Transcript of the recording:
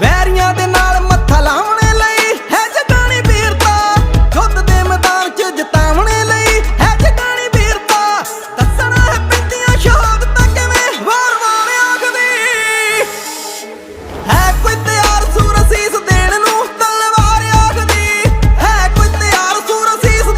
ਵੈਰੀਆਂ ਦੇ ਨਾਲ